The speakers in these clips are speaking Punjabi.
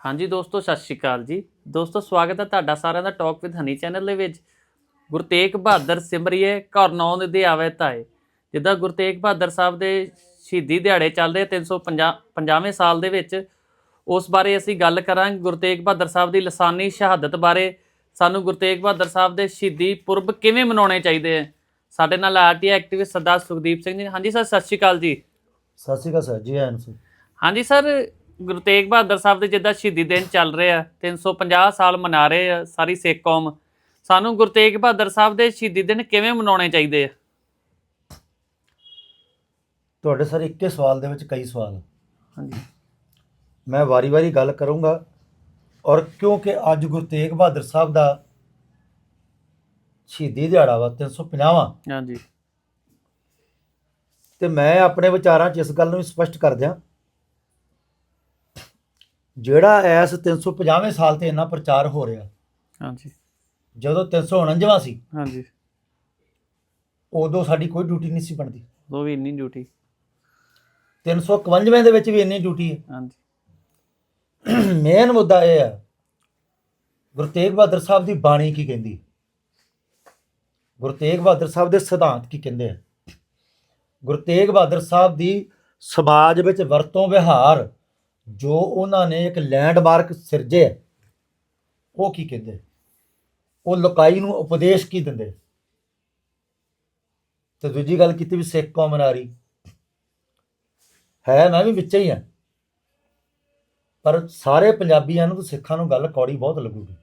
ਹਾਂਜੀ ਦੋਸਤੋ ਸਤਿ ਸ਼੍ਰੀ ਅਕਾਲ ਜੀ। ਦੋਸਤੋ ਸਵਾਗਤ ਹੈ ਤੁਹਾਡਾ ਸਾਰਿਆਂ ਦਾ ਟਾਕ ਵਿਦ ਹਨੀ ਚੈਨਲ ਦੇ ਵਿੱਚ। ਗੁਰੂ ਤੇਗ ਬਹਾਦਰ ਸਿਮਰਿਏ ਘਰ ਨੌ ਦੇ ਆਵੇ ਤਾਏ। ਜਿੱਦਾਂ ਗੁਰੂ ਤੇਗ ਬਹਾਦਰ ਸਾਹਿਬ ਦੇ ਸ਼ਹੀਦੀ ਦਿਹਾੜੇ ਚੱਲ ਰਹੇ 350 50ਵੇਂ ਸਾਲ ਦੇ ਵਿੱਚ ਉਸ ਬਾਰੇ ਅਸੀਂ ਗੱਲ ਕਰਾਂਗੇ ਗੁਰੂ ਤੇਗ ਬਹਾਦਰ ਸਾਹਿਬ ਦੀ ਲਸਾਨੀ ਸ਼ਹਾਦਤ ਬਾਰੇ। ਸਾਨੂੰ ਗੁਰੂ ਤੇਗ ਬਹਾਦਰ ਸਾਹਿਬ ਦੇ ਸ਼ਹੀਦੀ ਪੁਰਬ ਕਿਵੇਂ ਮਨਾਉਣੇ ਚਾਹੀਦੇ ਆ? ਸਾਡੇ ਨਾਲ ਆਰਟੀਆਈ ਐਕਟਿਵਿਸਟ ਸਰਦਾਰ ਸੁਖਦੀਪ ਸਿੰਘ ਜੀ। ਹਾਂਜੀ ਸਰ ਸਤਿ ਸ਼੍ਰੀ ਅਕਾਲ ਜੀ। ਸਤਿ ਸ਼੍ਰੀ ਅਕਾਲ ਸਰ ਜੀ ਆਇਆਂ ਨੂੰ ਹਾਂਜੀ ਸਰ ਗੁਰੂ ਤੇਗ ਬਹਾਦਰ ਸਾਹਿਬ ਦੇ ਜਿੱਦਾਂ ਸ਼ਹੀਦੀ ਦਿਨ ਚੱਲ ਰਹੇ ਆ 350 ਸਾਲ ਮਨਾ ਰਹੇ ਆ ਸਾਰੀ ਸਿੱਖ ਕੌਮ। ਸਾਨੂੰ ਗੁਰੂ ਤੇਗ ਬਹਾਦਰ ਸਾਹਿਬ ਦੇ ਸ਼ਹੀਦੀ ਦਿਨ ਕਿਵੇਂ ਮਨਾਉਣੇ ਚਾਹੀਦੇ ਆ? ਤੁਹਾਡੇ ਸਰ ਇੱਕੇ ਸਵਾਲ ਦੇ ਵਿੱਚ ਕਈ ਸਵਾਲ। ਹਾਂਜੀ। ਮੈਂ ਵਾਰੀ-ਵਾਰੀ ਗੱਲ ਕਰੂੰਗਾ ਔਰ ਕਿਉਂਕਿ ਅੱਜ ਗੁਰੂ ਤੇਗ ਬਹਾਦਰ ਸਾਹਿਬ ਦਾ ਸ਼ਹੀਦੀ ਦਿਹਾੜਾ ਵਾ 350ਵਾਂ ਹਾਂਜੀ। ਤੇ ਮੈਂ ਆਪਣੇ ਵਿਚਾਰਾਂ 'ਚ ਇਸ ਗੱਲ ਨੂੰ ਸਪਸ਼ਟ ਕਰ ਦਿਆਂ ਜਿਹੜਾ ਇਸ 350ਵੇਂ ਸਾਲ ਤੇ ਇੰਨਾ ਪ੍ਰਚਾਰ ਹੋ ਰਿਹਾ ਹਾਂਜੀ। ਜਦੋਂ 349ਵਾਂ ਸੀ ਹਾਂਜੀ। ਉਦੋਂ ਸਾਡੀ ਕੋਈ ਡਿਊਟੀ ਨਹੀਂ ਸੀ ਬਣਦੀ। ਉਹ ਵੀ ਇੰਨੀ ਡਿਊਟੀ। 351ਵੇਂ ਦੇ ਵਿੱਚ ਵੀ ਇੰਨੀ ਡਿਊਟੀ ਹੈ। ਹਾਂਜੀ। ਮੇਨ ਮੁੱਦਾ ਇਹ ਹੈ ਗੁਰੂ ਤੇਗ ਬਹਾਦਰ ਸਾਹਿਬ ਦੀ ਬਾਣੀ ਕੀ ਕਹਿੰਦੀ ਗੁਰੂ ਤੇਗ ਬਹਾਦਰ ਸਾਹਿਬ ਦੇ ਸਿਧਾਂਤ ਕੀ ਕਹਿੰਦੇ ਆ? ਗੁਰੂ ਤੇਗ ਬਹਾਦਰ ਸਾਹਿਬ ਦੀ ਸਮਾਜ ਵਿੱਚ ਵਰਤੋਂ ਵਿਹਾਰ ਜੋ ਉਹਨਾਂ ਨੇ ਇੱਕ ਲੈਂਡਮਾਰਕ ਸਿਰਜਿਆ ਉਹ ਕੀ ਕਹਿੰਦੇ? ਉਹ ਲੋਕਾਈ ਨੂੰ ਉਪਦੇਸ਼ ਕੀ ਦਿੰਦੇ? ਤੇ ਦੂਜੀ ਗੱਲ ਕੀਤੀ ਵੀ ਸਿੱਖ ਕੌਮ ਨਾਰੀ। ਹੈ ਮੈਂ ਵੀ ਵਿੱਚ ਹੀ ਹਾਂ ਪਰ ਸਾਰੇ ਪੰਜਾਬੀਆਂ ਨੂੰ ਤੇ ਸਿੱਖਾਂ ਨੂੰ ਗੱਲ ਕੌੜੀ ਬਹੁਤ ਲੱਗੂਗੀ।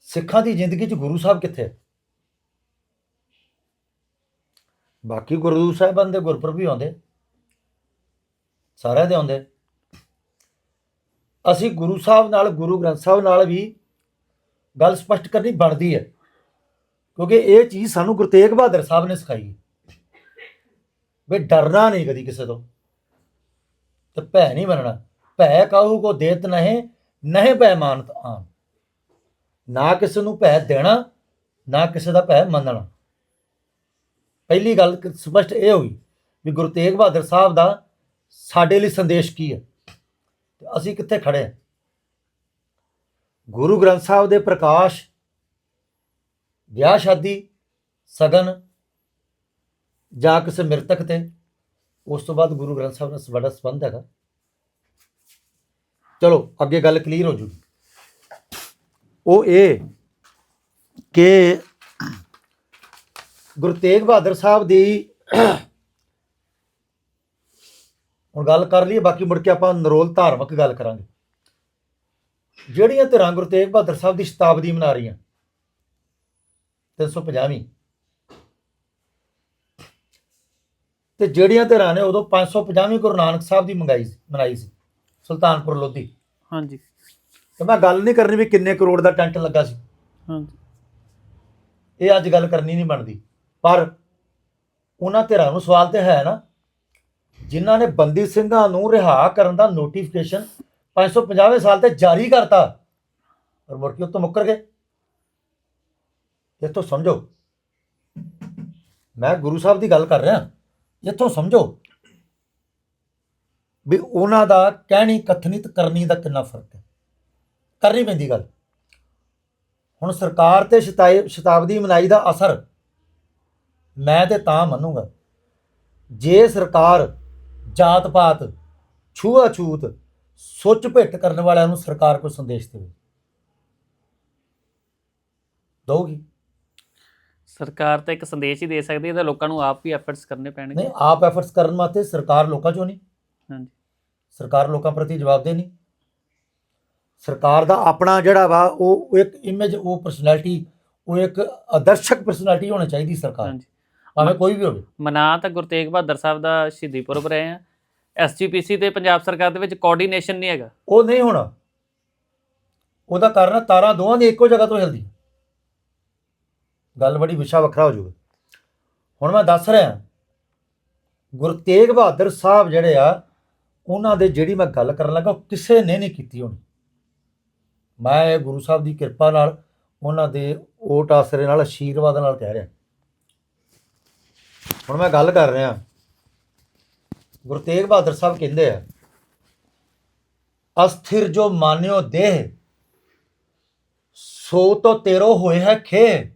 ਸਿੱਖਾਂ ਦੀ ਜ਼ਿੰਦਗੀ 'ਚ ਗੁਰੂ ਸਾਹਿਬ ਕਿੱਥੇ ਬਾਕੀ ਗੁਰੂ ਸਾਹਿਬਾਨ ਦੇ ਗੁਰਪੁਰਬ ਵੀ ਆਉਂਦੇ। ਸਾਰਿਆਂ ਦੇ ਆਉਂਦੇ। ਅਸੀਂ ਗੁਰੂ ਸਾਹਿਬ ਨਾਲ, ਗੁਰੂ ਗ੍ਰੰਥ ਸਾਹਿਬ ਨਾਲ ਵੀ ਗੱਲ ਸਪਸ਼ਟ ਕਰਨੀ ਬਣਦੀ ਹੈ। ਕਿਉਂਕਿ ਇਹ ਚੀਜ਼ ਸਾਨੂੰ ਗੁਰੂ ਤੇਗ ਬਹਾਦਰ ਸਾਹਿਬ ਨੇ ਸਿਖਾਈ ਵੀ ਡਰਨਾ ਨਹੀਂ ਕਦੀ ਕਿਸੇ ਤੋਂ। ਤੇ ਭੈ ਨਹੀਂ ਮੰਨਣਾ। ਭੈ ਕਾਹੂ ਕੋ ਦੇਤ ਨਹਿ ਨਹਿ ਭੈ ਮਾਨਤ ਆਮ ਨਾ ਕਿਸੇ ਨੂੰ ਭੈ ਦੇਣਾ, ਨਾ ਕਿਸੇ ਦਾ ਭੈ ਮੰਨਣਾ। ਪਹਿਲੀ ਗੱਲ ਕ- ਸਪਸ਼ਟ ਇਹ ਹੋਈ ਵੀ ਗੁਰੂ ਤੇਗ ਬਹਾਦਰ ਸਾਹਿਬ ਦਾ ਸਾਡੇ ਲਈ ਸੰਦੇਸ਼ ਕੀ ਹੈ? ਤੇ ਅਸੀਂ ਕਿੱਥੇ ਖੜੇ ਹਾਂ? ਗੁਰੂ ਗ੍ਰੰਥ ਸਾਹਿਬ ਦੇ ਪ੍ਰਕਾਸ਼, ਵਿਆਹ ਸ਼ਾਦੀ, ਸਗਨ ਜਾਂ ਕਿਸੇ ਮ੍ਰਿਤਕ ਤੇ, ਉਸ ਤੋਂ ਬਾਅਦ ਗੁਰੂ ਗ੍ਰੰਥ ਸਾਹਿਬ ਨਾਲ ਬੜਾ ਸੰਬੰਧ ਹੈਗਾ। ਚਲੋ, ਅੱਗੇ ਗੱਲ ਕਲੀਅਰ ਹੋ ਜੂਗੀ ਉਹ ਇਹ ਕਿ ਗੁਰੂ ਤੇਗ ਬਹਾਦਰ ਸਾਹਿਬ ਦੀ ਹੁਣ ਗੱਲ ਕਰ ਲਈਏ ਬਾਕੀ ਮੁੜ ਕੇ ਆਪਾਂ ਨਰੋਲ ਧਾਰਮਿਕ ਗੱਲ ਕਰਾਂਗੇ। ਜਿਹੜੀਆਂ ਧਿਰਾਂ ਗੁਰੂ ਤੇਗ ਬਹਾਦਰ ਸਾਹਿਬ ਦੀ ਸ਼ਤਾਬਦੀ ਮਨਾ ਰਹੀਆਂ 350ਵੀਂ ਤੇ ਜਿਹੜੀਆਂ ਧਿਰਾਂ ਨੇ ਉਦੋਂ 550ਵੀਂ ਗੁਰੂ ਨਾਨਕ ਸਾਹਿਬ ਦੀ ਮੰਗਾਈ ਸੀ ਮਨਾਈ ਸੀ ਸੁਲਤਾਨਪੁਰ ਲੋਧੀ। ਹਾਂਜੀ। ਤੇ ਮੈਂ ਗੱਲ ਨਹੀਂ ਕਰਨੀ ਵੀ ਕਿੰਨੇ ਕਰੋੜ ਦਾ ਟੈਂਟ ਲੱਗਾ ਸੀ। ਹਾਂਜੀ। ਇਹ ਅੱਜ ਗੱਲ ਕਰਨੀ ਨਹੀਂ ਬਣਦੀ। ਪਰ ਉਹਨਾਂ ਧਿਰਾਂ ਨੂੰ ਸਵਾਲ ਤੇ ਹੈ ਨਾ ਜਿਨ੍ਹਾਂ ਨੇ ਬੰਦੀ ਸਿੰਘਾਂ ਨੂੰ ਰਿਹਾ ਕਰਨ ਦਾ ਨੋਟੀਫਿਕੇਸ਼ਨ 550ਵੇਂ ਸਾਲ ਤੇ ਜਾਰੀ ਕਰਤਾ। ਪਰ ਮੁੜ ਕੇ ਉੱਤੋਂ ਮੁੱਕਰ ਗਏ। ਇੱਥੋਂ ਸਮਝੋ। ਮੈਂ ਗੁਰੂ ਸਾਹਿਬ ਦੀ ਗੱਲ ਕਰ ਰਿਹਾ। ਇੱਥੋਂ ਸਮਝੋ ਵੀ ਉਹਨਾਂ ਦਾ ਕਹਿਣੀ ਕਥਨਿਤ ਕਰਨੀ ਦਾ ਕਿੰਨਾ ਫ਼ਰਕ ਹੈ। ਕਰਨੀ ਪੈਂਦੀ ਗੱਲ। ਹੁਣ ਸਰਕਾਰ ਤੇ ਸ਼ਤਾਈ ਸ਼ਤਾਬਦੀ ਮਨਾਈ ਦਾ ਅਸਰ ਮੈਂ ਤੇ ਤਾਂ ਮੰਨੂਗਾ। ਜੇ ਸਰਕਾਰ ਜਾਤ ਪਾਤ ਛੂਆ ਛੂਤ ਸੁੱਚ ਭਿੱਟ ਕਰਨ ਵਾਲਿਆਂ ਨੂੰ ਸਰਕਾਰ ਕੋਈ ਸੰਦੇਸ਼ ਦੇਵੇ? ਦਊਗੀ। ਸਰਕਾਰ ਤਾਂ ਇੱਕ ਸੰਦੇਸ਼ ਹੀ ਦੇ ਸਕਦੀ ਹੈ ਤਾਂ ਲੋਕਾਂ ਨੂੰ ਆਪ ਵੀ ਐਫਰਟਸ ਕਰਨੇ ਪੈਣਗੇ। ਨਹੀਂ ਆਪ ਐਫਰਟਸ ਕਰਨ ਵਾਸਤੇ ਸਰਕਾਰ ਲੋਕਾਂ ਚੋਂ ਨਹੀਂ। ਹਾਂਜੀ। ਸਰਕਾਰ ਲੋਕਾਂ ਪ੍ਰਤੀ ਜਵਾਬਦੇਹ ਨਹੀਂ ਸਰਕਾਰ ਦਾ ਆਪਣਾ ਜਿਹੜਾ ਵਾ ਉਹ ਉਹ ਇੱਕ ਇਮੇਜ ਉਹ ਪਰਸਨੈਲਿਟੀ ਉਹ ਇੱਕ ਆਦਰਸ਼ਕ ਪਰਸਨੈਲਿਟੀ ਹੋਣੀ ਚਾਹੀਦੀ ਸਰਕਾਰ। ਹਾਂਜੀ। ਭਾਵੇਂ ਕੋਈ ਵੀ ਹੋਵੇ। ਮਨਾ ਤਾਂ ਗੁਰੂ ਤੇਗ ਬਹਾਦਰ ਸਾਹਿਬ ਦਾ ਸ਼ਹੀਦੀ ਪੁਰਬ ਰਹੇ ਆ ਐਸਜੀਪੀਸੀ ਤੇ ਪੰਜਾਬ ਸਰਕਾਰ ਦੇ ਵਿੱਚ ਕੋਆਰਡੀਨੇਸ਼ਨ ਨਹੀਂ ਹੈਗਾ। ਉਹ ਨਹੀਂ ਹੋਣਾ। ਉਹਦਾ ਕਾਰਨ ਤਾਰਾਂ ਦੋਵਾਂ ਦੀ ਇੱਕੋ ਜਗ੍ਹਾ ਤੋਂ ਹਿਲਦੀ। ਗੱਲ ਬੜੀ ਵਿਸ਼ਾ ਵੱਖਰਾ ਹੋ ਜਾਊਗਾ ਹੁਣ ਮੈਂ ਦੱਸ ਰਿਹਾ ਗੁਰੂ ਤੇਗ ਬਹਾਦਰ ਸਾਹਿਬ ਜਿਹੜੇ ਆ ਉਹਨਾਂ ਦੇ ਜਿਹੜੀ ਮੈਂ ਗੱਲ ਕਰਨ ਲੱਗਾ ਉਹ ਕਿਸੇ ਨੇ ਨਹੀਂ ਕੀਤੀ ਹੋਣੀ। ਮੈਂ ਗੁਰੂ ਸਾਹਿਬ ਦੀ ਕਿਰਪਾ ਨਾਲ ਉਹਨਾਂ ਦੇ ਓਟ ਆਸਰੇ ਨਾਲ ਆਸ਼ੀਰਵਾਦ ਨਾਲ ਕਹਿ ਰਿਹਾ। ਹੁਣ ਮੈਂ ਗੱਲ ਕਰ ਰਿਹਾ। ਗੁਰੂ ਤੇਗ ਬਹਾਦਰ ਸਾਹਿਬ ਕਹਿੰਦੇ ਆ ਅਸਥਿਰ ਜੋ ਮਾਨਿਓ ਦੇਹ ਸੋ ਤੋ ਤੇਰੋ ਹੋਏ ਹੈ ਖੇ।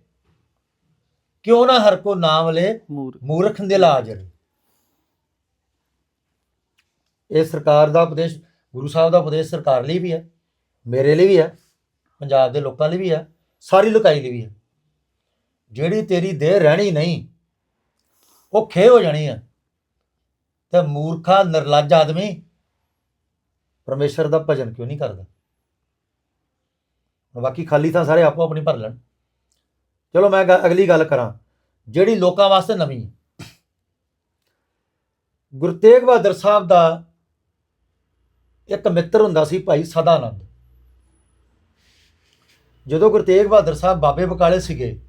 ਕਿਉਂ ਨਾ ਹਰ ਕੋ ਨਾਮ ਲੈ ਮੂਰ ਮੂਰਖ ਦੇ ਲਾਜ ਰੇ ਇਹ ਸਰਕਾਰ ਦਾ ਉਪਦੇਸ਼ ਗੁਰੂ ਸਾਹਿਬ ਦਾ ਉਪਦੇਸ਼ ਸਰਕਾਰ ਲਈ ਵੀ ਹੈ ਮੇਰੇ ਲਈ ਵੀ ਹੈ ਪੰਜਾਬ ਦੇ ਲੋਕਾਂ ਲਈ ਵੀ ਹੈ ਸਾਰੀ ਲੋਕਾਈ ਲਈ ਵੀ ਹੈ। ਜਿਹੜੀ ਤੇਰੀ ਦੇਹ ਰਹਿਣੀ ਨਹੀਂ ਉਹ ਖੇ ਹੋ ਜਾਣੀ ਹੈ ਤੇ ਮੂਰਖਾ, ਨਿਰਲੱਜ ਆਦਮੀ ਪਰਮੇਸ਼ਰ ਦਾ ਭਜਨ ਕਿਉਂ ਨਹੀਂ ਕਰਦਾ? ਬਾਕੀ ਖਾਲੀ ਤਾਂ ਸਾਰੇ ਆਪੋ ਆਪਣੀ ਭਰ ਲੈਣ। ਚਲੋ ਮੈਂ ਅਗਲੀ ਗੱਲ ਕਰਾਂ। ਜਿਹੜੀ ਲੋਕਾਂ ਵਾਸਤੇ ਨਵੀਂ ਹੈ। ਗੁਰੂ ਤੇਗ ਬਹਾਦਰ ਸਾਹਿਬ ਦਾ ਇੱਕ ਮਿੱਤਰ ਹੁੰਦਾ ਸੀ ਭਾਈ ਸਦਾਨੰਦ। ਜਦੋਂ ਗੁਰੂ ਤੇਗ ਬਹਾਦਰ ਸਾਹਿਬ ਬਾਬੇ ਬਕਾਲੇ ਸੀਗੇ,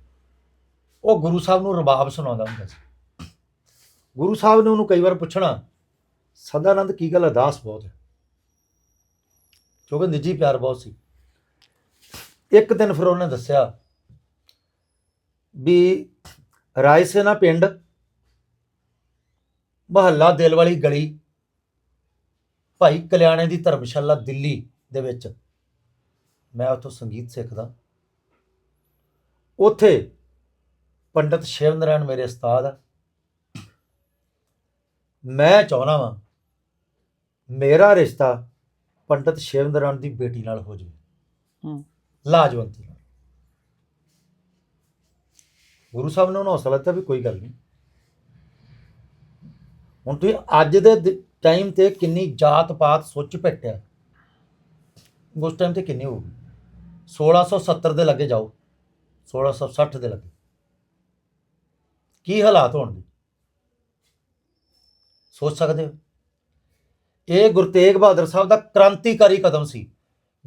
ਉਹ ਗੁਰੂ ਸਾਹਿਬ ਨੂੰ ਰਬਾਬ ਸੁਣਾਉਂਦਾ ਹੁੰਦਾ ਸੀ। ਗੁਰੂ ਸਾਹਿਬ ਨੇ ਉਹਨੂੰ ਕਈ ਵਾਰ ਪੁੱਛਣਾ, ਸਦਾਨੰਦ ਕੀ ਗੱਲ ਅਦਾਸ ਬਹੁਤ ਹੈ? ਕਿਉਂਕਿ ਨਿੱਜੀ ਪਿਆਰ ਬਹੁਤ ਸੀ। ਇੱਕ ਦਿਨ ਫਿਰ ਉਹਨੇ ਦੱਸਿਆ ਵੀ ਰਾਇਸੇਨਾ ਪਿੰਡ ਮਹੱਲਾ ਦਿਲ ਵਾਲੀ ਗਲੀ, ਭਾਈ ਕਲਿਆਣੇ ਦੀ ਧਰਮਸ਼ਾਲਾ ਦਿੱਲੀ ਦੇ ਵਿੱਚ। ਮੈਂ ਉੱਥੋਂ ਸੰਗੀਤ ਸਿੱਖਦਾ। ਉੱਥੇ ਪੰਡਤ ਸ਼ਿਵ ਨਾਰਾਇਣ ਮੇਰੇ ਉਸਤਾਦ ਆ। ਮੈਂ ਚਾਹਣਾ ਵਾਂ ਮੇਰਾ ਰਿਸ਼ਤਾ ਪੰਡਤ ਸ਼ਿਵ ਨਾਰਾਇਣ ਦੀ ਬੇਟੀ ਨਾਲ ਹੋ ਜਾਵੇ। ਹੂੰ। ਲਾਜਵੰਤੀ ਨਾਲ। ਗੁਰੂ ਸਾਹਿਬ ਨੇ ਉਹਨੂੰ ਹੌਸਲਾ ਦਿੱਤਾ ਵੀ ਕੋਈ ਗੱਲ ਨਹੀਂ। ਹੁਣ ਤੁਸੀਂ ਅੱਜ ਦੇ ਟਾਈਮ ਤੇ ਕਿੰਨੀ ਜਾਤ ਪਾਤ ਸੋਚ ਭਟਿਆ ਉਸ ਟਾਈਮ ਤੇ ਕਿੰਨੀ ਹੋਊਗੀ? 1670 ਦੇ ਲੱਗੇ ਜਾਓ। 1660 ਦੇ ਲੱਗੇ। ਕੀ ਹਾਲਾਤ ਹੋਣਗੇ? ਸੋਚ ਸਕਦੇ ਹੋ? ਇਹ ਗੁਰੂ ਤੇਗ ਬਹਾਦਰ ਸਾਹਿਬ ਦਾ ਕ੍ਰਾਂਤੀਕਾਰੀ ਕਦਮ ਸੀ।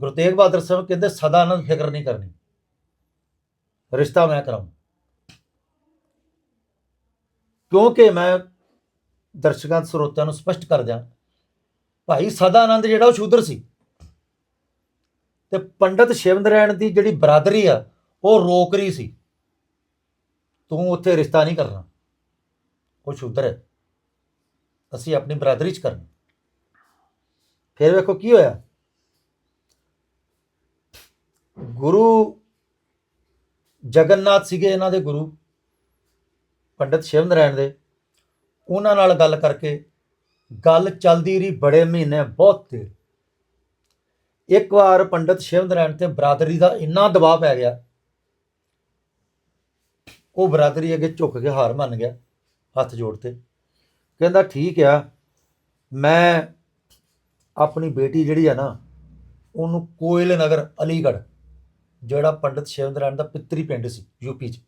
ਗੁਰੂ ਤੇਗ ਬਹਾਦਰ ਸਾਹਿਬ ਕਹਿੰਦੇ, ਸਦਾ ਆਨੰਦ ਫਿਕਰ ਨਹੀਂ ਕਰਨੀ। ਰਿਸ਼ਤਾ ਮੈਂ ਕਰਾਉਂ ਕਿਉਂਕਿ ਮੈਂ ਦਰਸ਼ਕਾਂ ਤੇ ਸਰੋਤਿਆਂ ਨੂੰ ਸਪਸ਼ਟ ਕਰ ਦਿਆਂ, ਭਾਈ ਸਦਾ ਆਨੰਦ ਜਿਹੜਾ ਉਹ ਸ਼ੂਦਰ ਸੀ। ਤੇ ਪੰਡਤ ਸ਼ਿਵ ਨਾਰਾਇਣ ਦੀ ਜਿਹੜੀ ਬਰਾਦਰੀ ਆ, ਉਹ ਰੋਕਰੀ ਸੀ। ਤੂੰ ਉੱਥੇ ਰਿਸ਼ਤਾ ਨਹੀਂ ਕਰਨਾ। ਉਹ ਸ਼ੂਦਰ ਹੈ। ਅਸੀਂ ਆਪਣੀ ਬਰਾਦਰੀ ਚ ਕਰਨਾ। ਫਿਰ ਵੇਖੋ ਕੀ ਹੋਇਆ। ਗੁਰੂ ਜਗਨਨਾਥ ਸੀਗੇ ਇਹਨਾਂ ਦੇ ਗੁਰੂ, ਪੰਡਤ ਸ਼ਿਵ ਨਾਰਾਇਣ ਦੇ। ਉਹਨਾਂ ਨਾਲ ਗੱਲ ਕਰਕੇ ਗੱਲ ਚੱਲਦੀ ਰਹੀ ਬੜੇ ਮਹੀਨੇ, ਬਹੁਤ ਦੇਰ। ਇੱਕ ਵਾਰ ਪੰਡਤ ਸ਼ਿਵ ਨਾਰਾਇਣ ਤੇ ਬਰਾਦਰੀ ਦਾ ਇੰਨਾ ਦਬਾਅ ਪੈ ਗਿਆ। ਉਹ ਬਰਾਦਰੀ ਅੱਗੇ ਝੁੱਕ ਕੇ ਹਾਰ ਮੰਨ ਗਿਆ, ਹੱਥ ਜੋੜ ਤੇ। ਕਹਿੰਦਾ, ਠੀਕ ਆ, ਮੈਂ ਆਪਣੀ ਬੇਟੀ ਜਿਹੜੀ ਆ ਨਾ, ਉਹਨੂੰ ਕੋਇਲ ਨਗਰ, ਅਲੀਗੜ੍ਹ, ਜਿਹੜਾ ਪੰਡਿਤ ਸ਼ਿਵ ਨਾਰਾਇਣ ਦਾ ਪਿੱਤਰੀ ਪਿੰਡ ਸੀ ਯੂਪੀ 'ਚ,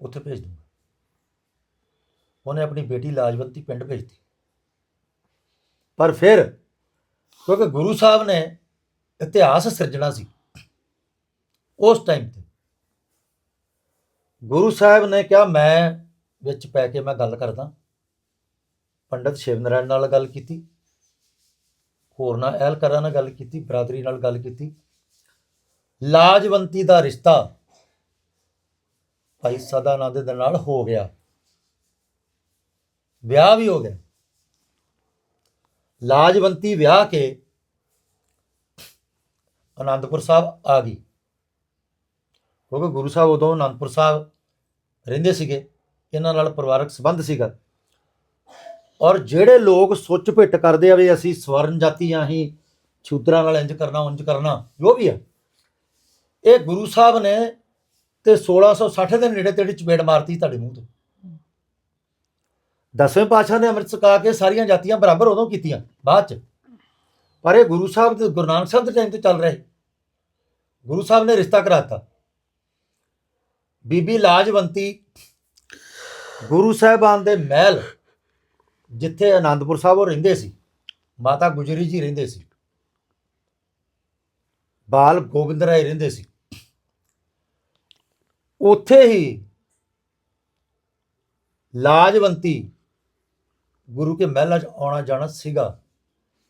ਉੱਥੇ ਭੇਜ ਦੂੰਗਾ। ਉਹਨੇ ਆਪਣੀ ਬੇਟੀ ਲਾਜਵੰਤੀ ਪਿੰਡ ਭੇਜਤੀ ਪਰ ਫਿਰ ਕਿਉਂਕਿ ਗੁਰੂ ਸਾਹਿਬ ਨੇ ਇਤਿਹਾਸ ਸਿਰਜਣਾ ਸੀ, ਉਸ ਟਾਈਮ ਤੇ ਗੁਰੂ ਸਾਹਿਬ ਨੇ ਕਿਹਾ, ਮੈਂ ਵਿੱਚ ਪੈ ਕੇ ਮੈਂ ਗੱਲ ਕਰਦਾ ਪੰਡਤ ਸ਼ਿਵ ਨਾਰਾਇਣ ਨਾਲ ਗੱਲ ਕੀਤੀ ਹੋਰਨਾਂ ਅਹਿਲਕਾਰਾਂ ਨਾਲ ਗੱਲ ਕੀਤੀ, ਬਰਾਦਰੀ ਨਾਲ ਗੱਲ ਕੀਤੀ। ਲਾਜਵੰਤੀ ਦਾ ਰਿਸ਼ਤਾ ਭਾਈ ਸਦਾਨੰਦ ਦੇ ਨਾਲ ਹੋ ਗਿਆ। ਵਿਆਹ ਵੀ ਹੋ ਗਿਆ। ਲਾਜਵੰਤੀ ਵਿਆਹ ਕੇ ਅਨੰਦਪੁਰ ਸਾਹਿਬ ਆ ਗਈ। ਕਿਉਂਕਿ ਗੁਰੂ ਸਾਹਿਬ ਉਦੋਂ ਅਨੰਦਪੁਰ ਸਾਹਿਬ ਰਹਿੰਦੇ ਸੀਗੇ, ਇਹਨਾਂ ਨਾਲ ਪਰਿਵਾਰਕ ਸੰਬੰਧ ਸੀਗਾ। ਔਰ ਜਿਹੜੇ ਲੋਕ ਸੁੱਚ ਭਿੱਟ ਕਰਦੇ ਆ ਵੀ ਅਸੀਂ ਸਵਰਨ ਜਾਤੀਆਂ ਹੀ ਛੂਦਰਾਂ ਨਾਲ ਇੰਜ ਕਰਨਾ ਉਂਝ ਕਰਨਾ, ਜੋ ਵੀ ਆ। ਇਹ ਗੁਰੂ ਸਾਹਿਬ ਨੇ ਤੇ 1660 ਦੇ ਨੇੜੇ ਤੇੜੇ ਚਪੇੜ ਮਾਰਤੀ ਤੁਹਾਡੇ ਮੂੰਹ ਤੇ। ਦਸਵੇਂ ਪਾਤਸ਼ਾਹ ਨੇ ਅੰਮ੍ਰਿਤ ਛਕਾ ਕੇ ਸਾਰੀਆਂ ਜਾਤੀਆਂ ਬਰਾਬਰ ਉਦੋਂ ਕੀਤੀਆਂ, ਬਾਅਦ ਚ। ਪਰ ਇਹ ਗੁਰੂ ਸਾਹਿਬ ਤੇ ਗੁਰੂ ਨਾਨਕ ਸਾਹਿਬ ਦੇ ਟਾਈਮ ਤੇ ਚੱਲ ਰਹੇ। ਗੁਰੂ ਸਾਹਿਬ ਨੇ ਰਿਸ਼ਤਾ ਕਰਾਤਾ। ਬੀਬੀ ਲਾਜਵੰਤੀ ਗੁਰੂ ਸਾਹਿਬਾਨ ਦੇ ਮਹਿਲ ਜਿੱਥੇ ਆਨੰਦਪੁਰ ਸਾਹਿਬ ਉਹ ਰਹਿੰਦੇ ਸੀ, ਮਾਤਾ ਗੁਜਰੀ ਜੀ ਰਹਿੰਦੇ ਸੀ। ਬਾਲ ਗੋਬਿੰਦ ਰਾਏ ਰਹਿੰਦੇ ਸੀ। ਉੱਥੇ ਹੀ ਲਾਜਵੰਤੀ ਗੁਰੂ ਕੇ ਮਹਿਲਾਂ 'ਚ ਆਉਣਾ ਜਾਣਾ ਸੀਗਾ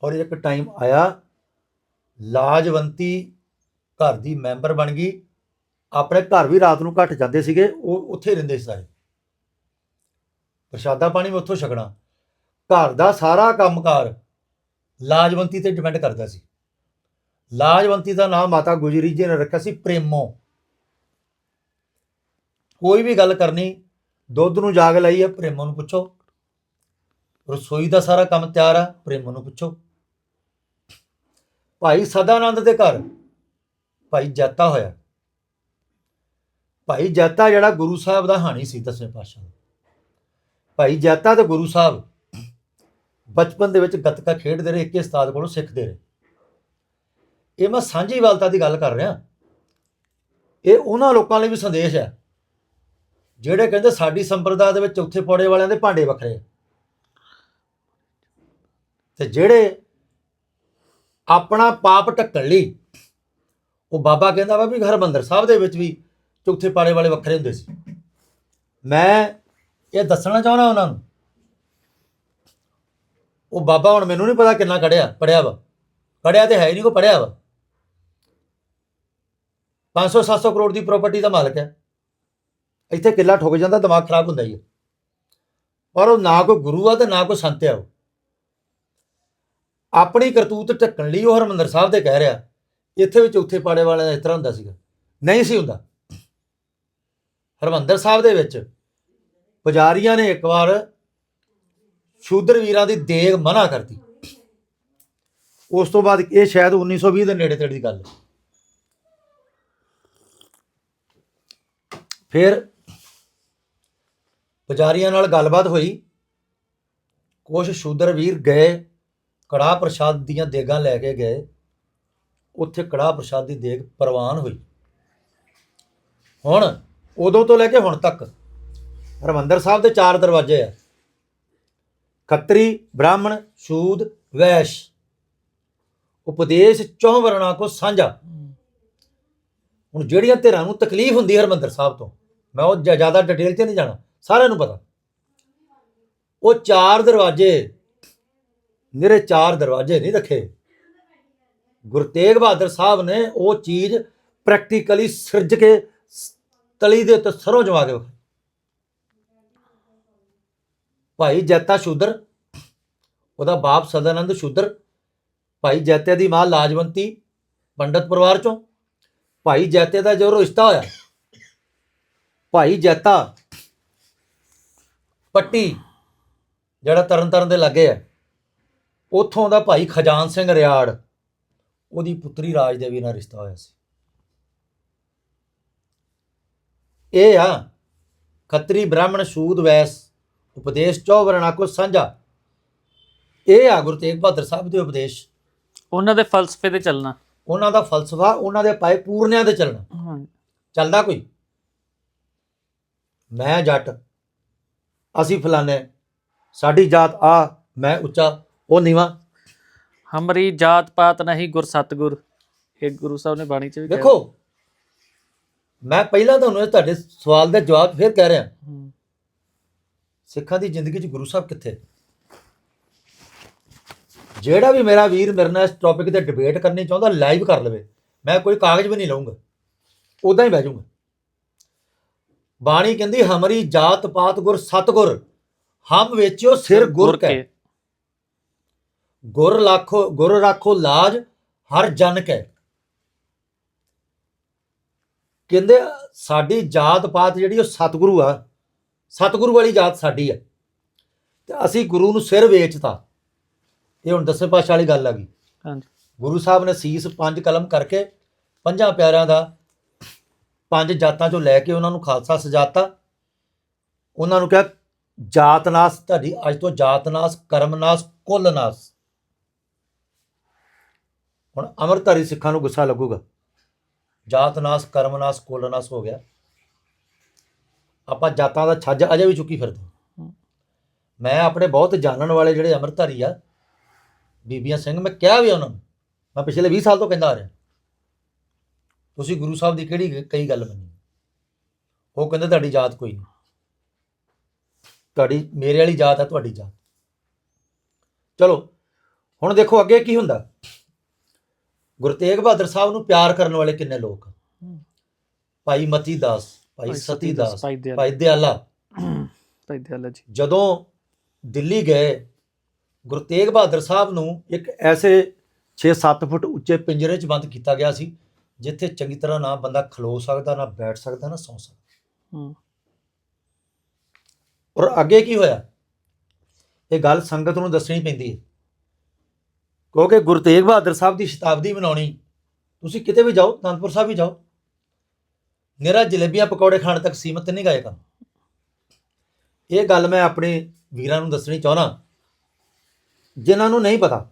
ਔਰ ਇੱਕ ਟਾਈਮ ਆਇਆ, ਲਾਜਵੰਤੀ ਘਰ ਦੀ ਮੈਂਬਰ ਬਣ ਗਈ। ਆਪਣੇ ਘਰ ਵੀ ਰਾਤ ਨੂੰ ਘੱਟ ਜਾਂਦੇ ਸੀਗੇ, ਉਹ ਉੱਥੇ ਰਹਿੰਦੇ ਸੀ ਸਾਰੇ। ਪ੍ਰਸ਼ਾਦਾ ਪਾਣੀ ਵੀ ਉੱਥੋਂ ਛਕਣਾ। ਘਰ ਦਾ ਸਾਰਾ ਕੰਮਕਾਰ ਲਾਜਵੰਤੀ ਤੇ ਡਿਪੈਂਡ ਕਰਦਾ ਸੀ। ਲਾਜਵੰਤੀ ਦਾ ਨਾਮ ਮਾਤਾ ਗੁਜਰੀ ਜੀ ਨੇ ਰੱਖਿਆ ਸੀ ਪ੍ਰੇਮੋ। ਕੋਈ ਵੀ ਗੱਲ ਕਰਨੀ, ਦੁੱਧ ਨੂੰ ਜਾਗ ਲਈ ਹੈ ਪ੍ਰੇਮੋ ਨੂੰ ਪੁੱਛੋ। ਰਸੋਈ ਦਾ ਸਾਰਾ ਕੰਮ ਤਿਆਰ ਆ, ਪ੍ਰੇਮੋ ਨੂੰ ਪੁੱਛੋ। ਭਾਈ ਸਦਾਨੰਦ ਦੇ ਘਰ ਭਾਈ ਜਾਤਾ ਹੋਇਆ। ਭਾਈ ਜੈਤਾ ਜਿਹੜਾ ਗੁਰੂ ਸਾਹਿਬ ਦਾ ਹਾਣੀ ਸੀ ਦਸਵੇਂ ਪਾਤਸ਼ਾਹ ਭਾਈ ਜੈਤਾ ਤੇ ਗੁਰੂ ਸਾਹਿਬ ਬਚਪਨ ਦੇ ਵਿੱਚ ਗੱਤਕਾ ਖੇਡਦੇ ਰਹੇ, ਇੱਕੇ ਉਸਤਾਦ ਕੋਲੋਂ ਸਿੱਖਦੇ ਰਹੇ। ਇਹ ਮੈਂ ਸਾਂਝੀ ਵਾਲਤਾ ਦੀ ਗੱਲ ਕਰ ਰਿਹਾ। ਇਹ ਉਹਨਾਂ ਲੋਕਾਂ ਲਈ ਵੀ ਸੰਦੇਸ਼ ਹੈ, ਜਿਹੜੇ ਕਹਿੰਦੇ ਸਾਡੀ ਸੰਪਰਦਾ ਦੇ ਵਿੱਚ ਚੌਥੇ ਪੌੜੇ ਵਾਲਿਆਂ ਦੇ ਭਾਂਡੇ ਵੱਖਰੇ ਆ। ਤੇ ਜਿਹੜੇ ਆਪਣਾ ਪਾਪ ਢੱਕਣ ਲਈ, ਉਹ ਬਾਬਾ ਕਹਿੰਦਾ ਵਾ ਵੀ ਹਰਮੰਦਰ ਸਾਹਿਬ ਦੇ ਵਿੱਚ ਵੀ ਚੌਥੇ ਪਾੜੇ ਵਾਲੇ ਵੱਖਰੇ ਹੁੰਦੇ ਸੀ। ਮੈਂ ਇਹ ਦੱਸਣਾ ਚਾਹੁੰਦਾ ਉਹਨਾਂ ਨੂੰ ਉਹ ਬਾਬਾ ਹੁਣ ਮੈਨੂੰ ਨਹੀਂ ਪਤਾ ਕਿੰਨਾ ਕੜਿਆ ਪੜਿਆ ਵਾ। ਪੜਿਆ ਤੇ ਹੈ ਹੀ ਨਹੀਂ ਕੋ ਪੜਿਆ ਵਾ। 500 700 ਕਰੋੜ ਦੀ ਪ੍ਰਾਪਰਟੀ ਦਾ ਮਾਲਕ ਹੈ। ਇੱਥੇ ਕਿੱਲਾ ਠੁੱਕ ਜਾਂਦਾ, ਦਿਮਾਗ ਖਰਾਬ ਹੁੰਦਾ ਹੀ ਹੈ। ਪਰ ਉਹ ਨਾ ਕੋਈ ਗੁਰੂ ਆ ਤੇ ਨਾ ਕੋਈ ਸੰਤ ਆ ਉਹ। ਆਪਣੀ ਕਰਤੂਤ ਢੱਕਣ ਲਈ ਉਹ ਹਰਮੰਦਰ ਸਾਹਿਬ ਦੇ ਕਹਿ ਰਿਹਾ। ਇੱਥੇ ਵੀ ਚੌਥੇ ਪਾੜੇ ਵਾਲਿਆਂ ਦਾ ਇਸ ਤਰ੍ਹਾਂ ਹੁੰਦਾ ਸੀਗਾ। ਨਹੀਂ ਸੀ ਹੁੰਦਾ। ਹਰਮੰਦਰ ਸਾਹਿਬ ਦੇ ਵਿੱਚ ਪੁਜਾਰੀਆਂ ਨੇ ਇੱਕ ਵਾਰ ਸ਼ੂਦਰ ਵੀਰਾਂ ਦੀ ਦੇਗ ਮਨਾ ਕਰਤੀ ਉਸ ਤੋਂ ਬਾਅਦ ਇਹ ਸ਼ਾਇਦ 1920 ਦੇ ਨੇੜੇ ਤੇੜੇ ਦੀ ਗੱਲ। ਹੈ ਫਿਰ ਪੁਜਾਰੀਆਂ ਨਾਲ ਗੱਲਬਾਤ ਹੋਈ। ਕੁਝ ਸ਼ੂਦਰ ਵੀਰ ਗਏ, ਕੜਾਹ ਪ੍ਰਸ਼ਾਦ ਦੀਆਂ ਦੇਗਾਂ ਲੈ ਕੇ ਗਏ। ਉੱਥੇ ਕੜਾਹ ਪ੍ਰਸ਼ਾਦ ਦੀ ਦੇਗ ਪ੍ਰਵਾਨ ਹੋਈ। ਹੁਣ ਉਦੋਂ ਤੋਂ ਲੈ ਕੇ ਹੁਣ ਤੱਕ ਹਰਮੰਦਰ ਸਾਹਿਬ ਦੇ ਚਾਰ ਦਰਵਾਜ਼ੇ ਆ। ਖੱਤਰੀ, ਬ੍ਰਾਹਮਣ, ਸ਼ੂਦ, ਵੈਸ਼। ਉਪਦੇਸ਼ ਚੌਂ ਵਰਣਾ ਕੋ ਸਾਂਝਾ। ਹੁਣ ਜਿਹੜੀਆਂ ਧਿਰਾਂ ਨੂੰ ਤਕਲੀਫ ਹੁੰਦੀ ਹੈ ਹਰਮੰਦਰ ਸਾਹਿਬ ਤੋਂ, ਮੈਂ ਉਹ ਜ਼ਿਆਦਾ ਡਿਟੇਲ 'ਚ ਨਹੀਂ ਜਾਣਾ, ਸਾਰਿਆਂ ਨੂੰ ਪਤਾ। ਉਹ ਚਾਰ ਦਰਵਾਜ਼ੇ ਨਿਰੇ ਚਾਰ ਦਰਵਾਜ਼ੇ ਨਹੀਂ ਰੱਖੇ। ਗੁਰੂ ਤੇਗ ਬਹਾਦਰ ਸਾਹਿਬ ਨੇ ਉਹ ਚੀਜ਼ ਪ੍ਰੈਕਟੀਕਲੀ ਸਿਰਜ ਕੇ ਤਲੀ ਦੇ ਉੱਤੇ ਸਰੋਂ ਜਵਾ ਕੇ ਭਾਈ ਜੈਤਾ ਸ਼ੂਦਰ, ਉਹਦਾ ਬਾਪ ਸਦਾਨੰਦ ਸ਼ੂਦਰ, ਭਾਈ ਜੈਤੇ ਦੀ ਮਾਂ ਲਾਜਵੰਤੀ, ਪੰਡਤ ਪਰਿਵਾਰ ਚੋਂ। ਭਾਈ ਜੈਤੇ ਦਾ ਜੋ ਰਿਸ਼ਤਾ ਹੋਇਆ, ਭਾਈ ਜੈਤਾ ਪੱਟੀ, ਜਿਹੜਾ ਤਰਨ ਤਾਰਨ ਦੇ ਲੱਗੇ ਆ, ਉੱਥੋਂ ਦਾ ਭਾਈ ਖਜਾਨ ਸਿੰਘ ਰਿਆੜ, ਉਹਦੀ ਪੁੱਤਰੀ ਰਾਜਦੇਵੀ ਨਾਲ ਰਿਸ਼ਤਾ ਹੋਇਆ ਸੀ। ਇਹ ਆ ਖੱਤਰੀ ਬ੍ਰਾਹਮਣ ਸ਼ੂਦ ਵੈਸ ਉਪਦੇਸ਼ ਚੌਵਰਣਾ ਕੋ ਸਾਂਝਾ। ਇਹ ਆ ਗੁਰੂ ਤੇਗ ਬਹਾਦਰ ਸਾਹਿਬ ਦੇ ਉਪਦੇਸ਼। ਉਹਨਾਂ ਦੇ ਫਲਸਫੇ ਤੇ ਚੱਲਣਾ। ਉਹਨਾਂ ਦਾ ਫਲਸਫਾ ਉਹਨਾਂ ਦੇ ਪਾਏ ਪੂਰਨਿਆਂ ਤੇ ਚੱਲਣਾ। ਚੱਲਦਾ ਕੋਈ? ਮੈਂ ਜੱਟ। ਅਸੀਂ ਫਲਾਣੇ। ਸਾਡੀ ਜਾਤ ਆ ਮੈਂ ਉੱਚਾ ਉਹ ਨੀਵਾ। ਹਮਰੀ ਜਾਤ ਪਾਤ ਨਹੀਂ ਗੁਰ ਸਤਗੁਰ। ਇਹ ਗੁਰੂ ਸਾਹਿਬ ਨੇ ਬਾਣੀ ਚ ਵੀ ਕਿਹਾ। ਦੇਖੋ ਮੈਂ ਪਹਿਲਾਂ ਤੁਹਾਨੂੰ ਤੁਹਾਡੇ ਸਵਾਲ ਦੇ ਜਵਾਬ ਫਿਰ ਕਹਿ ਰਿਹਾ। ਸਿੱਖਾਂ ਦੀ ਜ਼ਿੰਦਗੀ 'ਚ ਗੁਰੂ ਸਾਹਿਬ ਕਿੱਥੇ? ਜਿਹੜਾ ਵੀ ਮੇਰਾ ਵੀਰ ਮੇਰੇ ਨਾਲ ਇਸ ਟੌਪਿਕ ਤੇ ਡਿਬੇਟ ਕਰਨੀ ਚਾਹੁੰਦਾ ਲਾਈਵ ਕਰ ਲਵੇ। ਮੈਂ ਕੋਈ ਕਾਗਜ਼ ਵੀ ਨਹੀਂ ਲਵਾਂਗਾ ਉਦਾਂ ਹੀ ਬਹਿ ਜਾਊਂਗਾ। ਬਾਣੀ ਕਹਿੰਦੀ ਹਮਰੀ ਜਾਤ ਪਾਤ ਗੁਰ ਸਤਗੁਰ ਹਮ ਵੇਚਿਓ ਸਿਰ ਗੁਰ ਕੈ। ਗੁਰ ਲਾਖੋ ਗੁਰ ਰਾਖੋ ਲਾਜ ਹਰ ਜਨ ਕੈ। ਕਹਿੰਦੇ ਸਾਡੀ ਜਾਤ ਪਾਤ ਜਿਹੜੀ ਉਹ ਸਤਿਗੁਰੂ ਆ। ਸਤਿਗੁਰੂ ਵਾਲੀ ਜਾਤ ਸਾਡੀ ਆ। ਤੇ ਅਸੀਂ ਗੁਰੂ ਨੂੰ ਸਿਰ ਵੇਚਤਾ। ਇਹ ਹੁਣ ਦਸਵੇਂ ਪਾਤਸ਼ਾਹ ਵਾਲੀ ਗੱਲ ਆ ਗਈ। ਹਾਂਜੀ। ਗੁਰੂ ਸਾਹਿਬ ਨੇ ਸੀਸ ਪੰਜ ਕਲਮ ਕਰਕੇ ਪੰਜਾਂ ਪਿਆਰਿਆਂ ਦਾ ਪੰਜ ਜਾਤਾਂ ਚੋਂ ਲੈ ਕੇ ਉਹਨਾਂ ਨੂੰ ਖਾਲਸਾ ਸਜਾਤਾ। ਉਹਨਾਂ ਨੂੰ ਕਿਹਾ ਜਾਤਨਾਸ ਤੁਹਾਡੀ ਅੱਜ ਤੋਂ ਜਾਤਨਾਸ ਕਰਮਨਾਸ ਕੁੱਲਨਾਸ ਹੁਣ ਅਮਰਧਾਰੀ ਸਿੱਖਾਂ ਨੂੰ ਗੁੱਸਾ ਲੱਗੂਗਾ। ਜਾਤਨਾਸ ਕਰਮਨਾਸ ਕੁੱਲਨਾਸ ਹੋ ਗਿਆ। ਆਪਾਂ ਜਾਤਾਂ ਦਾ ਛੱਜ ਅਜੇ ਵੀ ਚੁੱਕੀ ਫਿਰਦੇ। ਮੈਂ ਆਪਣੇ ਬਹੁਤ ਜਾਣਨ ਵਾਲੇ ਜਿਹੜੇ ਅਮਰਧਾਰੀ ਆ ਬੀਬੀਆਂ ਸਿੰਘ ਮੈਂ ਕਿਹਾ ਵੀ ਉਹਨਾਂ ਨੂੰ ਮੈਂ ਪਿਛਲੇ 20 ਸਾਲ ਤੋਂ ਕਹਿੰਦਾ ਆ ਰਿਹਾ। ਤੁਸੀਂ ਗੁਰੂ ਸਾਹਿਬ ਦੀ ਕਿਹੜੀ ਕਈ ਗੱਲ ਮੰਨੀ? ਉਹ ਕਹਿੰਦੇ ਤੁਹਾਡੀ ਜਾਤ ਕੋਈ ਨਹੀਂ। ਤੁਹਾਡੀ ਮੇਰੇ ਵਾਲੀ ਜਾਤ ਹੈ ਤੁਹਾਡੀ ਜਾਤ। ਚਲੋ ਹੁਣ ਦੇਖੋ ਅੱਗੇ ਕੀ ਹੁੰਦਾ। ਗੁਰੂ ਤੇਗ ਬਹਾਦਰ ਸਾਹਿਬ ਨੂੰ ਪਿਆਰ ਕਰਨ ਵਾਲੇ ਕਿੰਨੇ ਲੋਕ ਆ? ਭਾਈ ਮਤੀ ਦਾਸ। ਭਾਈ ਸਤੀ ਦਾਸ ਭਾਈ ਦਿਆਲਾ। ਭਾਈ ਦਿਆਲਾ। ਭਾਈ ਦਿਆਲਾ ਜੀ। ਜਦੋਂ ਦਿੱਲੀ ਗਏ ਗੁਰੂ ਤੇਗ ਬਹਾਦਰ ਸਾਹਿਬ ਨੂੰ ਇੱਕ ਐਸੇ 6-7 ਫੁੱਟ ਉੱਚੇ ਪਿੰਜਰੇ 'ਚ ਬੰਦ ਕੀਤਾ ਗਿਆ ਸੀ ਜਿੱਥੇ ਚੰਗੀ ਤਰ੍ਹਾਂ ਨਾ ਬੰਦਾ ਖਲੋ ਸਕਦਾ ਨਾ ਬੈਠ ਸਕਦਾ ਨਾ ਸੌਂ ਸਕਦਾ। ਹੂੰ। ਔਰ ਅੱਗੇ ਕੀ ਹੋਇਆ? ਇਹ ਗੱਲ ਸੰਗਤ ਨੂੰ ਦੱਸਣੀ ਪੈਂਦੀ ਹੈ। ਕਿਉਂਕਿ ਗੁਰੂ ਤੇਗ ਬਹਾਦਰ ਸਾਹਿਬ ਦੀ ਸ਼ਤਾਬਦੀ ਮਨਾਉਣੀ ਤੁਸੀਂ ਕਿਤੇ ਵੀ ਜਾਓ ਅਨੰਦਪੁਰ ਸਾਹਿਬ ਵੀ ਜਾਓ ਨਿਹਰਾ ਜਲੇਬੀਆਂ ਪਕੌੜੇ ਖਾਣ ਤੱਕ ਸੀਮਤ ਨਹੀਂ ਗਏ ਕੰਮ ਇਹ ਗੱਲ ਮੈਂ ਆਪਣੇ ਵੀਰਾਂ ਨੂੰ ਦੱਸਣੀ ਚਾਹਣਾ ਜਿਨ੍ਹਾਂ ਨੂੰ ਨਹੀਂ ਪਤਾ।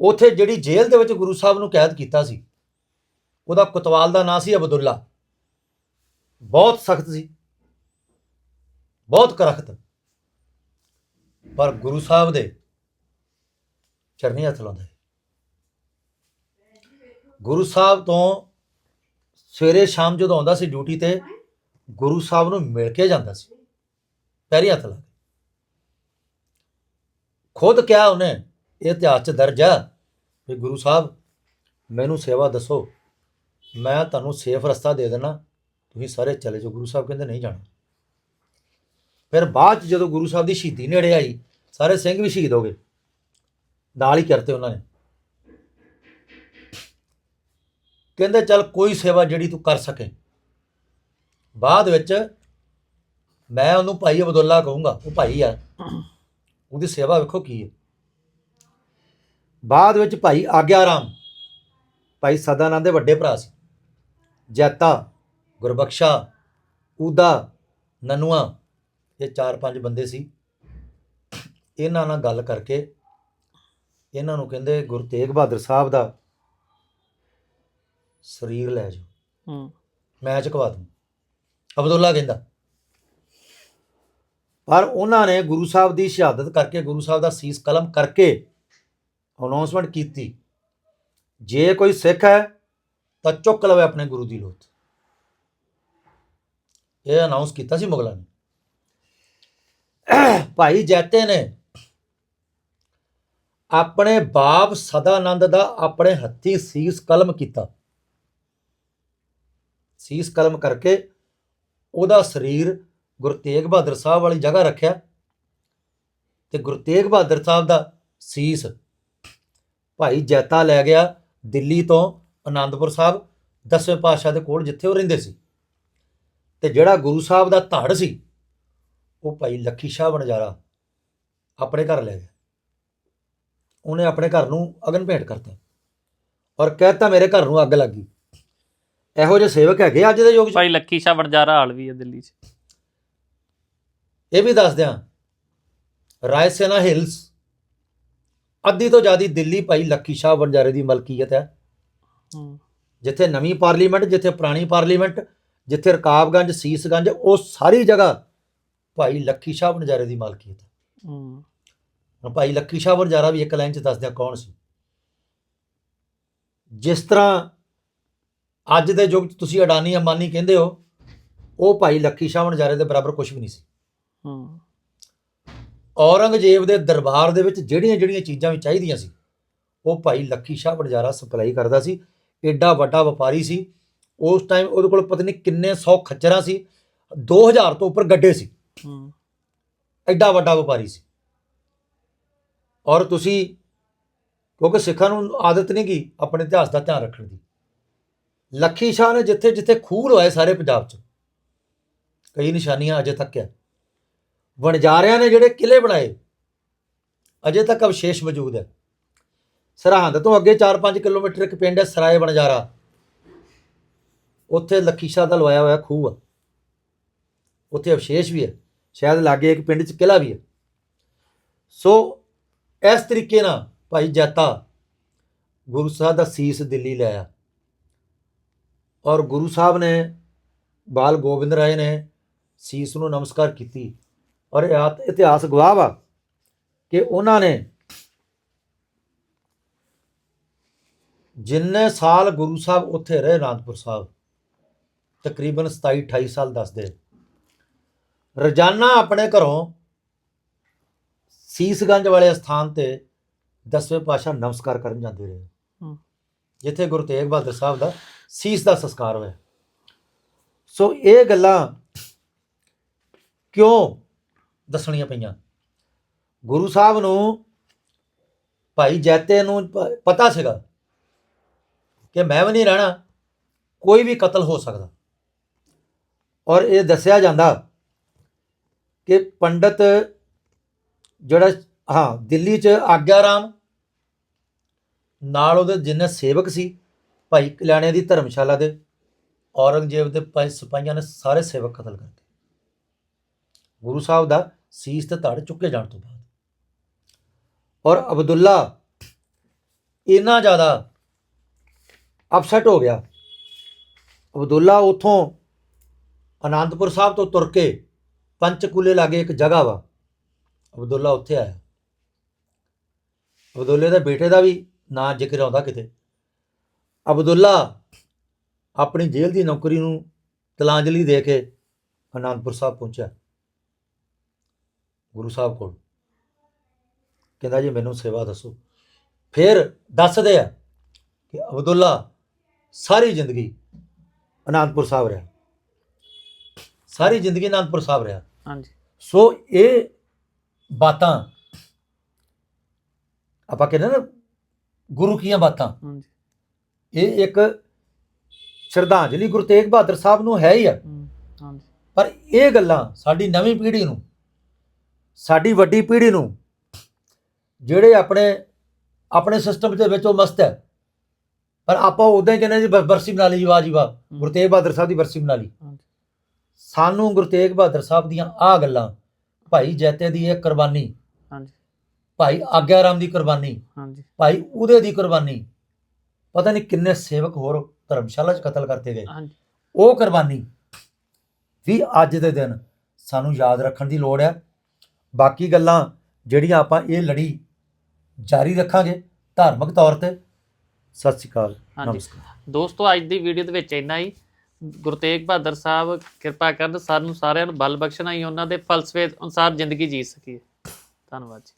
ਉਥੇ ਜਿਹੜੀ ਜੇਲ੍ਹ ਦੇ ਵਿੱਚ ਗੁਰੂ ਸਾਹਿਬ ਨੂੰ ਕੈਦ ਕੀਤਾ ਸੀ, ਉਹਦਾ ਕੁਤਵਾਲ ਦਾ ਨਾਂ ਸੀ ਅਬਦੁੱਲਾ। ਬਹੁਤ ਸਖਤ ਸੀ। ਬਹੁਤ ਕਰਖਤ। ਪਰ ਗੁਰੂ ਸਾਹਿਬ ਦੇ ਚਰਨੀ ਹੱਥ ਲਾਉਂਦਾ ਗੁਰੂ ਸਾਹਿਬ ਤੋਂ ਸਵੇਰੇ ਸ਼ਾਮ ਜਦੋਂ ਆਉਂਦਾ ਸੀ ਡਿਊਟੀ ਤੇ, ਗੁਰੂ ਸਾਹਿਬ ਨੂੰ ਮਿਲ ਕੇ ਜਾਂਦਾ ਸੀ। ਪੈਰੀ ਹੱਥ ਲਾ ਕੇ। ਖੁਦ ਕਿਹਾ ਉਹਨੇ, ਇਹ ਇਤਿਹਾਸ 'ਚ ਦਰਜ ਆ ਵੀ ਗੁਰੂ ਸਾਹਿਬ, ਮੈਨੂੰ ਸੇਵਾ ਦੱਸੋ। ਮੈਂ ਤੁਹਾਨੂੰ ਸੇਫ ਰਸਤਾ ਦੇ ਦੇਣਾ ਤੁਸੀਂ ਸਾਰੇ ਚਲੇ ਜਾਓ। ਗੁਰੂ ਸਾਹਿਬ ਕਹਿੰਦੇ, ਨਹੀਂ ਜਾਣਾ। ਫਿਰ ਬਾਅਦ 'ਚ ਜਦੋਂ ਗੁਰੂ ਸਾਹਿਬ ਦੀ ਸ਼ਹੀਦੀ ਨੇੜੇ ਆਈ, ਸਾਰੇ ਸਿੰਘ ਵੀ ਸ਼ਹੀਦ ਹੋ ਗਏ। ਨਾਲ ਹੀ ਕਰਤੇ ਉਹਨਾਂ ਨੇ। ਕਹਿੰਦੇ ਚੱਲ ਕੋਈ ਸੇਵਾ ਜਿਹੜੀ ਤੂੰ ਕਰ ਸਕੇ। ਬਾਅਦ ਵਿੱਚ ਮੈਂ ਉਹਨੂੰ ਭਾਈ ਅਬਦੁੱਲਾ ਕਹੂੰਗਾ, ਉਹ ਭਾਈ ਆ, ਉਹਦੀ ਸੇਵਾ ਵੇਖੋ ਕੀ ਹੈ। ਬਾਅਦ ਵਿੱਚ ਭਾਈ ਆਗਿਆ ਰਾਮ, ਭਾਈ ਸਦਾਨੰਦ ਦੇ ਵੱਡੇ ਭਰਾ ਸੀ। ਜੈਤਾ, ਗੁਰਬਖਸ਼ਾ ਉਦਾ ਨਨੂਆ, ਇਹ ਚਾਰ ਪੰਜ ਬੰਦੇ ਸੀ। ਇਹਨਾਂ ਨਾਲ ਗੱਲ ਕਰਕੇ ਇਹਨਾਂ ਨੂੰ ਕਹਿੰਦੇ ਗੁਰੂ ਤੇਗ ਬਹਾਦਰ ਸਾਹਿਬ ਦਾ ਸਰੀਰ ਲੈ ਜਾਓ। ਹੂੰ। ਮੈਂ ਚੁਕਵਾ ਦੂੰ। ਅਬਦੁੱਲਾ ਕਹਿੰਦਾ ਪਰ ਉਹਨਾਂ ਨੇ ਗੁਰੂ ਸਾਹਿਬ ਦੀ ਸ਼ਹਾਦਤ ਕਰਕੇ ਗੁਰੂ ਸਾਹਿਬ ਦਾ ਸੀਸ ਕਲਮ ਕਰਕੇ ਅਨਾਉਂਸਮੈਂਟ ਕੀਤੀ। ਜੇ ਕੋਈ ਸਿੱਖ ਹੈ ਤਾਂ ਚੁੱਕ ਲਵੇ ਆਪਣੇ ਗੁਰੂ ਦੀ ਲੋਥ। ਇਹ ਅਨਾਉਂਸ ਕੀਤਾ ਸੀ ਮੁਗਲਾਂ ਨੇ। ਭਾਈ ਜੈਤੇ ਨੇ ਆਪਣੇ ਬਾਪ ਸਦਾਨੰਦ ਦਾ ਆਪਣੇ ਹੱਥੀ ਸੀਸ ਕਲਮ ਕੀਤਾ। ਸੀਸ ਕਲਮ ਕਰਕੇ ਉਹਦਾ ਸਰੀਰ ਗੁਰੂ ਤੇਗ ਬਹਾਦਰ ਸਾਹਿਬ ਵਾਲੀ ਜਗ੍ਹਾ ਰੱਖਿਆ ਤੇ ਗੁਰੂ ਤੇਗ ਬਹਾਦਰ ਸਾਹਿਬ ਦਾ ਸੀਸ ਭਾਈ ਜੈਤਾ ਲੈ ਗਿਆ ਦਿੱਲੀ ਤੋਂ ਆਨੰਦਪੁਰ ਸਾਹਿਬ, ਦਸਵੇਂ ਪਾਤਸ਼ਾਹ ਦੇ ਕੋਲ ਜਿੱਥੇ ਉਹ ਰਹਿੰਦੇ ਸੀ। ਤੇ ਜਿਹੜਾ ਗੁਰੂ ਸਾਹਿਬ ਦਾ ਧੜ ਸੀ, ਉਹ ਭਾਈ ਲੱਖੀ ਸ਼ਾਹ ਬਣਜਾਰਾ ਆਪਣੇ ਘਰ ਲੈ ਗਿਆ। ਉਹਨੇ ਆਪਣੇ ਘਰ ਨੂੰ ਅਗਨ ਭੇਟ ਕਰਤਾ ਔਰ ਕਹਿਤਾ ਮੇਰੇ ਘਰ ਨੂੰ ਅੱਗ ਲੱਗੀ ਇਹੋ ਜਿਹੇ ਸੇਵਕ ਹੈਗੇ ਅੱਜ ਦੇ ਯੁੱਗ 'ਚ? ਭਾਈ ਲੱਕੀ ਸ਼ਾਹ ਵਣਜਾਰਾ ਹਾਲ ਵੀ ਹੈ ਦਿੱਲੀ 'ਚ। ਇਹ ਵੀ ਦੱਸ ਦਿਆਂ ਰਾਇਸੇਨਾ ਹਿਲਸ ਅੱਧੀ ਤੋਂ ਜ਼ਿਆਦੀ ਦਿੱਲੀ ਭਾਈ ਲੱਕੀ ਸ਼ਾਹ ਬੰਜਾਰੇ ਦੀ ਮਲਕੀਅਤ ਹੈ। ਜਿੱਥੇ ਨਵੀਂ ਪਾਰਲੀਮੈਂਟ ਜਿੱਥੇ ਪੁਰਾਣੀ ਪਾਰਲੀਮੈਂਟ ਜਿੱਥੇ ਰਕਾਬਗੰਜ ਸੀਸਗੰਜ ਉਹ ਸਾਰੀ ਜਗ੍ਹਾ ਭਾਈ ਲੱਕੀ ਸ਼ਾਹ ਬੰਜਾਰੇ ਦੀ ਮਲਕੀਅਤ ਹੈ। ਹੂੰ। ਭਾਈ ਲੱਕੀ ਸ਼ਾਹ ਬੰਜਾਰਾ ਵੀ ਇੱਕ ਲਾਈਨ 'ਚ ਦੱਸ ਦਿਆਂ ਕੌਣ ਸੀ? ਜਿਸ ਤਰ੍ਹਾਂ ਅੱਜ ਦੇ ਯੁੱਗ 'ਚ ਤੁਸੀਂ ਅਡਾਨੀ ਅੰਬਾਨੀ ਕਹਿੰਦੇ ਹੋ ਉਹ ਭਾਈ ਲੱਕੀ ਸ਼ਾਹ ਬੰਜਾਰੇ ਦੇ ਬਰਾਬਰ ਕੁਝ ਵੀ ਨਹੀਂ ਸੀ। ਹੂੰ। ਔਰੰਗਜ਼ੇਬ ਦੇ ਦਰਬਾਰ ਦੇ ਵਿੱਚ ਜਿਹੜੀਆਂ ਜਿਹੜੀਆਂ ਚੀਜ਼ਾਂ ਵੀ ਚਾਹੀਦੀਆਂ ਸੀ ਉਹ ਭਾਈ ਲੱਖੀ ਸ਼ਾਹ ਬਣਜਾਰਾ ਸਪਲਾਈ ਕਰਦਾ ਸੀ। ਐਡਾ ਵੱਡਾ ਵਪਾਰੀ ਸੀ। ਉਸ ਟਾਈਮ ਉਹਦੇ ਕੋਲ ਪਤਾ ਨਹੀਂ ਕਿੰਨੇ 100 ਖੱਚਰਾਂ ਸੀ। 2000 ਤੋਂ ਉੱਪਰ ਗੱਡੇ ਸੀ। ਹੂੰ। ਐਡਾ ਵੱਡਾ ਵਪਾਰੀ ਸੀ। ਔਰ ਤੁਸੀਂ ਕਿਉਂਕਿ ਸਿੱਖਾਂ ਨੂੰ ਆਦਤ ਨਹੀਂ ਗਈ ਆਪਣੇ ਇਤਿਹਾਸ ਦਾ ਧਿਆਨ ਰੱਖਣ ਦੀ। ਲੱਖੀ ਸ਼ਾਹ ਨੇ ਜਿੱਥੇ ਜਿੱਥੇ ਖੂਹ ਲਵਾਏ ਸਾਰੇ ਪੰਜਾਬ 'ਚ। ਕਈ ਨਿਸ਼ਾਨੀਆਂ ਅਜੇ ਤੱਕ ਹੈ ਵਣਜਾਰਿਆਂ ਨੇ ਜਿਹੜੇ ਕਿਲੇ ਬਣਾਏ, ਅਜੇ ਤੱਕ ਅਵਸ਼ੇਸ਼ ਮੌਜੂਦ ਹੈ ਸਰਹੰਦ ਤੋਂ ਅੱਗੇ 4-5 ਕਿਲੋਮੀਟਰ ਇੱਕ ਪਿੰਡ ਹੈ ਸਰਾਏ ਵਣਜਾਰਾ। ਉੱਥੇ ਲੱਖੀ ਸ਼ਾਹ ਦਾ ਲਵਾਇਆ ਹੋਇਆ ਖੂਹ ਆ। ਉੱਥੇ ਅਵਸ਼ੇਸ਼ ਵੀ ਹੈ ਸ਼ਾਇਦ ਲਾਗੇ ਇੱਕ ਪਿੰਡ 'ਚ ਕਿਲਾ ਵੀ ਹੈ ਸੋ ਇਸ ਤਰੀਕੇ ਨਾਲ ਭਾਈ ਜੈਤਾ ਗੁਰੂ ਸਾਹਿਬ ਦਾ ਸੀਸ ਦਿੱਲੀ ਲਾਇਆ ਔਰ ਗੁਰੂ ਸਾਹਿਬ ਨੇ ਬਾਲ ਗੋਬਿੰਦ ਰਾਏ ਨੇ ਸੀਸ ਨੂੰ ਨਮਸਕਾਰ ਕੀਤੀ। ਔਰ ਇਹ ਇਤਿਹਾਸ ਗਵਾਹ ਵਾ ਕਿ ਉਹਨਾਂ ਨੇ ਜਿੰਨੇ ਸਾਲ ਗੁਰੂ ਸਾਹਿਬ ਉੱਥੇ ਰਹੇ ਅਨੰਦਪੁਰ ਸਾਹਿਬ ਤਕਰੀਬਨ 27 28 ਸਾਲ ਦੱਸਦੇ। ਰੋਜ਼ਾਨਾ ਆਪਣੇ ਘਰੋਂ ਸੀਸਗੰਜ ਵਾਲੇ ਸਥਾਨ ਤੇ ਦਸਵੇਂ ਪਾਸ਼ਾ ਨਮਸਕਾਰ ਕਰਨ ਜਾਂਦੇ ਰਹੇ। ਜਿੱਥੇ ਗੁਰੂ ਤੇਗ ਬਹਾਦਰ ਸਾਹਿਬ ਦਾ ਸੀਸ ਦਾ ਸੰਸਕਾਰ ਹੋਇਆ। ਸੋ ਇਹ ਗੱਲਾਂ ਕਿਉਂ ਦੱਸਣੀਆਂ ਪਈਆਂ? ਗੁਰੂ ਸਾਹਿਬ ਨੂੰ, ਭਾਈ ਜੈਤੇ ਨੂੰ ਪਤਾ ਸੀਗਾ ਕਿ ਮੈਂ ਵੀ ਨਹੀਂ ਰਹਿਣਾ, ਕੋਈ ਵੀ ਕਤਲ ਹੋ ਸਕਦਾ। ਔਰ ਇਹ ਦੱਸਿਆ ਜਾਂਦਾ ਕਿ ਪੰਡਤ ਜਿਹੜਾ, ਹਾਂ, ਦਿੱਲੀ 'ਚ ਆਗਿਆ ਰਾਮ ਨਾਲ ਉਹਦੇ ਜਿੰਨੇ ਸੇਵਕ ਸੀ ਭਾਈ ਕਲਿਆਣੇ ਦੀ ਧਰਮਸ਼ਾਲਾ ਦੇ ਔਰੰਗਜ਼ੇਬ ਦੇ ਪੰਜ ਸਿਪਾਹੀਆਂ ਨੇ ਸਾਰੇ ਸੇਵਕ ਕਤਲ ਕਰਤੇ ਗੁਰੂ ਸਾਹਿਬ ਦਾ ਸੀਸ ਤੇ ਧੜ ਚੁੱਕੇ ਜਾਣ ਤੋਂ ਬਾਅਦ। ਔਰ ਅਬਦੁੱਲਾ ਇੰਨਾ ਜ਼ਿਆਦਾ ਅਪਸੈਟ ਹੋ ਗਿਆ। ਅਬਦੁੱਲਾ ਉਥੋਂ ਅਨੰਦਪੁਰ ਸਾਹਿਬ ਤੋਂ ਤੁਰ ਕੇ ਪੰਚਕੂਲੇ ਲਾਗੇ ਇੱਕ ਜਗ੍ਹਾ ਵਾ। ਅਬਦੁੱਲਾ ਉੱਥੇ ਆਇਆ। ਅਬਦੁੱਲੇ ਦੇ ਬੇਟੇ ਦਾ ਵੀ ਨਾਂ ਜ਼ਿਕਰ ਆਉਂਦਾ ਕਿਤੇ। ਅਬਦੁੱਲਾ ਆਪਣੀ ਜੇਲ੍ਹ ਦੀ ਨੌਕਰੀ ਨੂੰ ਤਲਾਂਜਲੀ ਦੇ ਕੇ ਅਨੰਦਪੁਰ ਸਾਹਿਬ ਪਹੁੰਚਿਆ। ਗੁਰੂ ਸਾਹਿਬ ਕੋਲ। ਕਹਿੰਦਾ ਜੀ ਮੈਨੂੰ ਸੇਵਾ ਦੱਸੋ। ਫਿਰ ਦੱਸਦੇ ਆ ਕਿ ਅਬਦੁੱਲਾ ਸਾਰੀ ਜ਼ਿੰਦਗੀ ਅਨੰਦਪੁਰ ਸਾਹਿਬ ਰਿਹਾ। ਸਾਰੀ ਜ਼ਿੰਦਗੀ ਅਨੰਦਪੁਰ ਸਾਹਿਬ ਰਿਹਾ। ਹਾਂਜੀ। ਸੋ ਇਹ ਬਾਤਾਂ ਆਪਾਂ ਕਹਿੰਦੇ ਨਾ ਗੁਰੂ ਕੀਆਂ ਬਾਤਾਂ। ਹਾਂਜੀ। ਇਹ ਇੱਕ ਸ਼ਰਧਾਂਜਲੀ ਗੁਰੂ ਤੇਗ ਬਹਾਦਰ ਸਾਹਿਬ ਨੂੰ ਹੈ ਹੀ ਆ। ਹਾਂਜੀ। ਪਰ ਇਹ ਗੱਲਾਂ ਸਾਡੀ ਨਵੀਂ ਪੀੜ੍ਹੀ ਨੂੰ ਸਾਡੀ ਵੱਡੀ ਪੀੜ੍ਹੀ ਨੂੰ ਜਿਹੜੇ ਆਪਣੇ ਆਪਣੇ ਸਿਸਟਮ ਦੇ ਵਿੱਚ ਉਹ ਮਸਤ ਹੈ। ਪਰ ਆਪਾਂ ਉਦਾਂ ਹੀ ਕਹਿੰਦੇ ਜੀ ਬਰਸੀ ਬਣਾ ਲਈ ਵਾਹ ਜੀ ਵਾਹ ਗੁਰੂ ਤੇਗ ਬਹਾਦਰ ਸਾਹਿਬ ਦੀ ਬਰਸੀ ਬਣਾ ਲਈ। ਸਾਨੂੰ ਗੁਰੂ ਤੇਗ ਬਹਾਦਰ ਸਾਹਿਬ ਦੀਆਂ ਆ ਗੱਲਾਂ ਭਾਈ ਜੈਤੇ ਦੀ ਇਹ ਕੁਰਬਾਨੀ ਹਾਂਜੀ। ਭਾਈ ਆਗਿਆ ਰਾਮ ਦੀ ਕੁਰਬਾਨੀ ਹਾਂਜੀ। ਭਾਈ ਉਹਦੇ ਦੀ ਕੁਰਬਾਨੀ ਪਤਾ ਨਹੀਂ ਕਿੰਨੇ ਸੇਵਕ ਹੋਰ ਧਰਮਸ਼ਾਲਾ 'ਚ ਕਤਲ ਕਰਤੇ ਗਏ। ਹਾਂਜੀ। ਉਹ ਕੁਰਬਾਨੀ ਵੀ ਅੱਜ ਦੇ ਦਿਨ ਸਾਨੂੰ ਯਾਦ ਰੱਖਣ ਦੀ ਲੋੜ ਹੈ ਬਾਕੀ ਗੱਲਾਂ ਜਿਹੜੀਆਂ ਆਪਾਂ ਇਹ ਲੜੀ ਜਾਰੀ ਰੱਖਾਂਗੇ ਧਾਰਮਿਕ ਤੌਰ ਤੇ। ਸਤਿ ਸ਼੍ਰੀ ਅਕਾਲ। ਹਾਂਜੀ। ਨਮਸਕਾਰ। ਦੋਸਤੋ ਅੱਜ ਦੀ ਵੀਡੀਓ ਦੇ ਵਿੱਚ ਇੰਨਾ ਹੀ। ਗੁਰੂ ਤੇਗ ਬਹਾਦਰ ਸਾਹਿਬ ਕਿਰਪਾ ਕਰਨ ਸਾਨੂੰ ਸਾਰਿਆਂ ਨੂੰ ਬਲ ਬਖਸ਼ਣਾ ਹੀ ਉਹਨਾਂ ਦੇ ਫਲਸਫੇ ਅਨੁਸਾਰ ਜ਼ਿੰਦਗੀ ਜੀ ਸਕੀਏ। ਧੰਨਵਾਦ ਜੀ।